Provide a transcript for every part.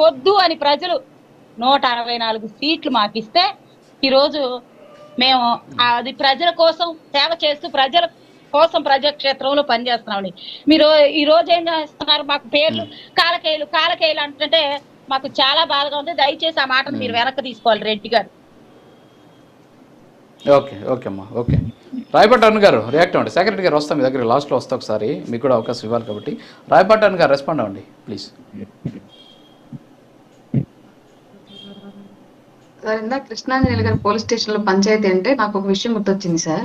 మాకొద్దు అని ప్రజలు నూట అరవై నాలుగు సీట్లు మాకిస్తే ఈరోజు మేము అది ప్రజల కోసం సేవ చేస్తూ ప్రజల కోసం ప్రజాక్షేత్రంలో పనిచేస్తున్నామని మీరు ఈ రోజు ఏం చేస్తున్నారు? మాకు పేర్లు కాలకేయులు కాలకేయులు అంటుంటే మాకు చాలా బాధగా ఉంది. దయచేసి ఆ మాటను మీరు వెనక్కి తీసుకోవాలి రెడ్డి గారు. ఓకే ఓకే అమ్మా ఓకే. రాయపట్ అన్న గారు రియాక్ట్ అవ్వండి. సెక్రటరీ గారు వస్తాం మీ దగ్గర లాస్ట్లో వస్తా ఒకసారి. మీకు కూడా అవకాశం ఇవ్వాలి కాబట్టి. రాయపట్ అన్న గారు రెస్పాండ్ అవ్వండి ప్లీజ్ సార్ ఇందాక కృష్ణాంజలి గారి పోలీస్ స్టేషన్లో పంచాయతీ అంటే నాకు ఒక విషయం గుర్తొచ్చింది సార్.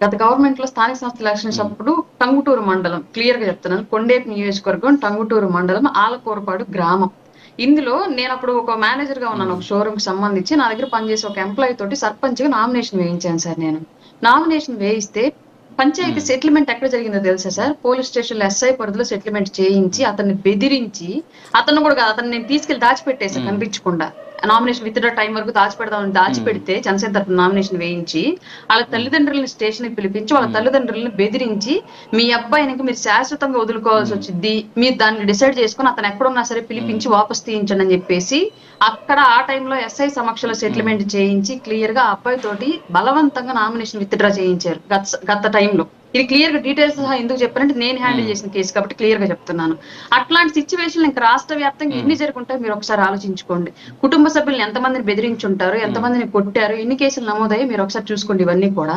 గత గవర్నమెంట్లో స్థానిక సంస్థల ఎలక్షన్స్ అప్పుడు టంగుటూరు మండలం క్లియర్గా చెప్తున్నాను కొండేపు నియోజకవర్గం టంగుటూరు మండలం ఆలకూరపాడు గ్రామం. ఇందులో నేను అప్పుడు ఒక మేనేజర్గా ఉన్నాను ఒక షోరూమ్కి సంబంధించి. నా దగ్గర పనిచేసే ఒక ఎంప్లాయీ తోటి సర్పంచ్గా నామినేషన్ వేయించాను సార్ నేను. నామినేషన్ వేయిస్తే పంచాయతీ సెటిల్మెంట్ ఎక్కడ జరిగిందో తెలుసా సార్? పోలీస్ స్టేషన్లో ఎస్ఐ పరిధిలో సెటిల్మెంట్ చేయించి అతన్ని బెదిరించి అతను కూడా కాదు అతన్ని నేను తీసుకెళ్ళి దాచిపెట్టేసా కనిపించకుండా. నామినేషన్ విత్ టైం వరకు దాచిపెడదామని దాచిపెడితే జనసేన తరఫున నామినేషన్ వేయించి వాళ్ళ తల్లిదండ్రులని స్టేషన్ పిలిపించి వాళ్ళ తల్లిదండ్రులను బెదిరించి మీ అబ్బాయినికి మీరు శాశ్వతంగా వదులుకోవాల్సి వచ్చింది మీరు దాన్ని డిసైడ్ చేసుకుని అతను ఎక్కడున్నా సరే పిలిపించి వాపస్ తీయించండి అని చెప్పేసి అక్కడ ఆ టైంలో ఎస్ఐ సమక్షంలో సెటిల్మెంట్ చేయించి క్లియర్గా ఆ అబ్బాయి తోటి బలవంతంగా నామినేషన్ విత్డ్రా చేయించారు. గత గత టైంలో ఇది క్లియర్గా డీటెయిల్స్ సహా ఎందుకు చెప్పారంటే నేను హ్యాండిల్ చేసిన కేసు కాబట్టి క్లియర్గా చెప్తున్నాను. అట్లాంటి సిచ్యువేషన్ ఇంకా రాష్ట్ర వ్యాప్తంగా ఎన్ని జరుగుంటాయో మీరు ఒకసారి ఆలోచించుకోండి. కుటుంబ సభ్యులను ఎంతమందిని బెదిరించుంటారు ఎంతమందిని కొట్టారు ఎన్ని కేసులు నమోదయ్యి మీరు ఒకసారి చూసుకోండి ఇవన్నీ కూడా.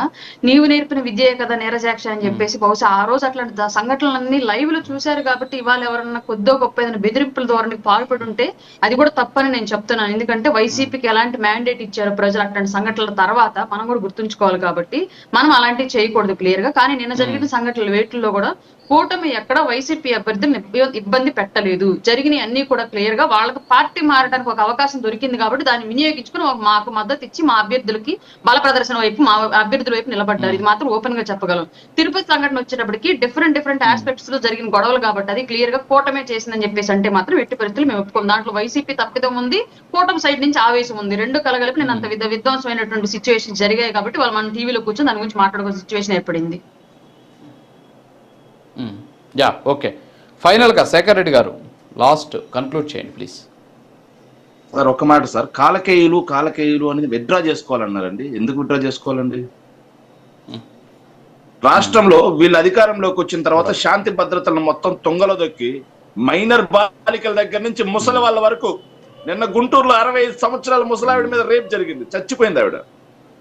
నీవు నేర్పిన విద్యే కదా నేరజాక్ష అని చెప్పేసి బహుశా ఆ రోజు అట్లాంటి సంఘటనలన్నీ లైవ్లో చూశారు కాబట్టి ఇవాళ ఎవరన్నా కొద్దో గొప్ప ఏదైనా బెదిరింపుల ధోరణికి పాల్పడి ఉంటే అది కూడా తప్పని నేను చెప్తున్నాను. ఎందుకంటే వైసీపీకి ఎలాంటి మ్యాండేట్ ఇచ్చారు ప్రజలు అట్లాంటి సంఘటనల తర్వాత మనం కూడా గుర్తుంచుకోవాలి కాబట్టి మనం అలాంటివి చేయకూడదు క్లియర్గా. కానీ నిన్న జరిగిన సంఘటనల వేటుల్లో కూడా కూటమి ఎక్కడ వైసీపీ అభ్యర్థులను ఇబ్బ- ఇబ్బంది పెట్టలేదు. జరిగిన అన్ని కూడా క్లియర్గా వాళ్ళకి పార్టీ మారడానికి ఒక అవకాశం దొరికింది కాబట్టి దాన్ని వినియోగించుకుని మాకు మద్దతు ఇచ్చి మా అభ్యర్థులకి బల ప్రదర్శన వైపు మా అభ్యర్థుల వైపు నిలబడ్డారు. ఇది మాత్రం ఓపెన్గా చెప్పగలం. తిరుపతి సంఘటన వచ్చేటప్పటికి డిఫరెంట్ డిఫరెంట్ ఆస్పెక్ట్స్లో జరిగిన గొడవలు కాబట్టి అది క్లియర్గా కూటమే చేసిందని చెప్పేసి అంటే మాత్రం ఎట్టి పరిస్థితులు మేము ఒప్పుకోం దాంట్లో వైసీపీ తప్పిదం ఉంది కూటమి సైడ్ నుంచి ఆవేశం ఉంది. రెండు కలగలిపి నేను అంత విధ విధ్వంసమైనటువంటి సిచ్యువేషన్ జరిగాయి కాబట్టి వాళ్ళు మన టీవీలో కూర్చొని దాని గురించి మాట్లాడుకునే సిచ్యువేషన్ ఏర్పడింది. Yeah okay. ఫైనల్గా శేఖర్ రెడ్డి గారు లాస్ట్ కన్క్లూడ్ చేయండి ప్లీజ్ సార్ ఒక మాట సార్ కాలకేయులు కాలకేయులు అనేది విత్డ్రా చేసుకోవాలన్నారండి. ఎందుకు విత్డ్రా చేసుకోవాలండి? రాష్ట్రంలో వీళ్ళు అధికారంలోకి వచ్చిన తర్వాత శాంతి భద్రతలను మొత్తం తొంగలో దొక్కి మైనర్ బాలికల దగ్గర నుంచి ముసలి వాళ్ళ వరకు నిన్న గుంటూరులో అరవై ఐదు సంవత్సరాల ముసలావిడ మీద రేప్ జరిగింది. చచ్చిపోయింది ఆవిడ.